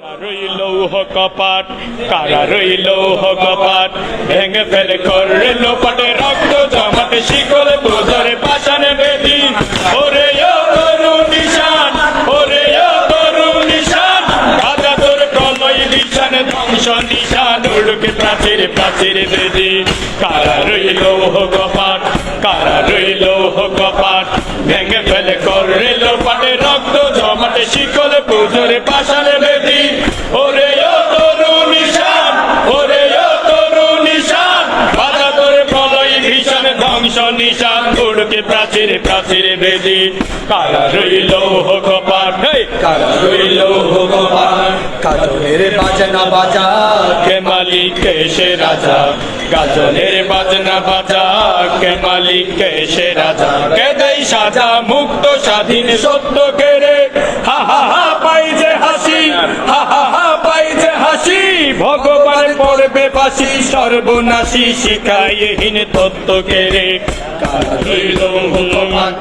কারা রইল কপাট, কারা রইল কপাট? ভেঙে ফেলে করে লোপাটে রক্ত জমাটে, শিকলে বোঝরে পাশানে বেদি। ওরে ও তরু নিশান ওরে ও নিশান রাজা তোর প্রলয় নিশান, ধ্বংস নিশান, উড়কে প্রাচীর প্রাচীর বেদি। কারা রইল কপাট, কারা রইল কপাট? ভেঙে ফেলে করে লোপাটে রক্ত জমাটে শিকলে বোঝরে পাশানে বেদি। ওরে ও তরু নিশান ওরে ও তরু নিশান বাধা তোরে প্রলয় ভীষণ ধ্বংস নিশান উড়কে প্রাচীর প্রাচীর বেদি। কারা রইল কপাট হেই! কারা রইল ভগবান কাজলের বাজনা বাজা কে মালিক কে সে রাজা? গাজনের বাজনা বাজা কে মালিক কে সে রাজা? কে দেই সাজা মুক্ত স্বাধীন সত্য ভগবান পড়বে পাশি সর্বনাশী শিখায়হীন তত্ত্ব কে রে। কারা রইল ভগবান